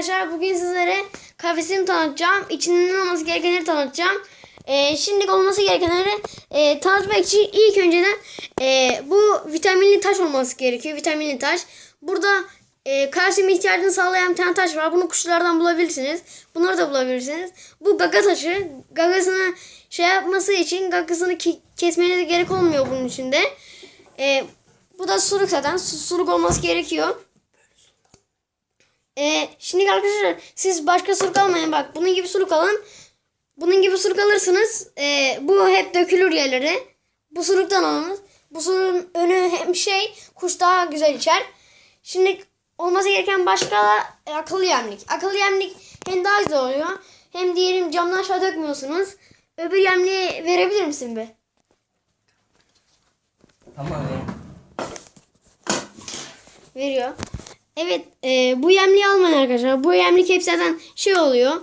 arkadaşlar bugün sizlere kafesini tanıtacağım. İçinden olması gerekenleri tanıtacağım. Ee, şimdilik olması gerekenleri e, tanıtmak için ilk önceden e, bu vitaminli taş olması gerekiyor. Vitaminli taş. Burada e, kalsiyum ihtiyacını sağlayan bir tane taş var. Bunu kuşlardan bulabilirsiniz. Bunları da bulabilirsiniz. Bu gaga taşı. Gagasını şey yapması için gagasını kesmenize gerek olmuyor bunun içinde. E, bu da suruk zaten. Su- Suruk olması gerekiyor. Ee, şimdi arkadaşlar siz başka suruk almayın bak bunun gibi suruk alın. Bunun gibi suruk alırsınız. Ee, bu hep dökülür yerlere. Bu suruktan alınız. Bu surun önü hem şey kuş daha güzel içer. Şimdi olması gereken başka e, akıllı yemlik. Akıllı yemlik hem daha güzel oluyor. Hem diyelim camdan aşağı dökmüyorsunuz. Öbür yemliği verebilir misin be? Tamam. Veriyor. Evet e, bu yemliği almayın arkadaşlar. Bu yemlik hep zaten şey oluyor.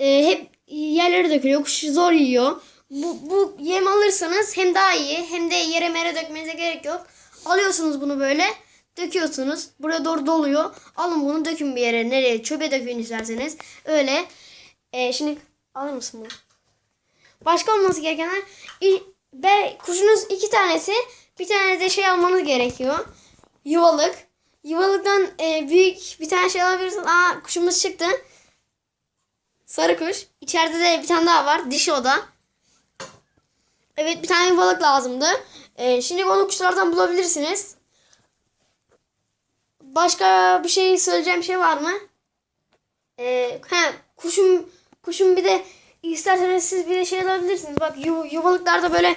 E, hep yerlere dökülüyor. Kuş zor yiyor. Bu, bu yem alırsanız hem daha iyi hem de yere mere dökmenize gerek yok. Alıyorsunuz bunu böyle. Döküyorsunuz. Buraya doğru doluyor. Alın bunu dökün bir yere. Nereye? Çöpe dökün isterseniz. Öyle. E, şimdi alır mısın bunu? Başka olması gerekenler be, kuşunuz iki tanesi bir tane de şey almanız gerekiyor. Yuvalık. Yuvalıktan e, büyük bir tane şey alabilirsiniz. Aa kuşumuz çıktı. Sarı kuş. İçeride de bir tane daha var. Dişi o da. Evet bir tane yuvalık lazımdı. E, şimdi onu kuşlardan bulabilirsiniz. Başka bir şey söyleyeceğim şey var mı? E, he, kuşum kuşum bir de isterseniz siz bir de şey alabilirsiniz. Bak yu, yuvalıklarda böyle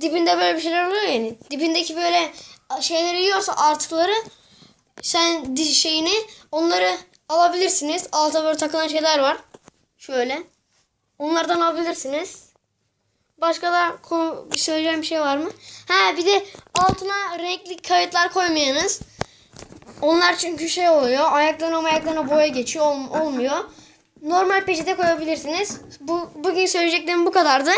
dibinde böyle bir şeyler oluyor yani. Dibindeki böyle şeyleri yiyorsa artıkları sen şeyini onları alabilirsiniz. Alta böyle takılan şeyler var. Şöyle. Onlardan alabilirsiniz. Başka da söyleyeceğim bir şey var mı? Ha bir de altına renkli kayıtlar koymayınız. Onlar çünkü şey oluyor. Ayaklarına ayaklarına boya geçiyor. ol- olmuyor. Normal peçete koyabilirsiniz. Bu bugün söyleyeceklerim bu kadardı.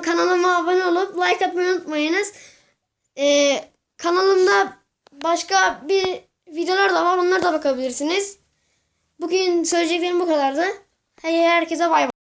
Kanalıma abone olup like atmayı unutmayınız. Ee, kanalımda başka bir videolar da var. Onlara da bakabilirsiniz. Bugün söyleyeceklerim bu kadardı. Herkese bay bay.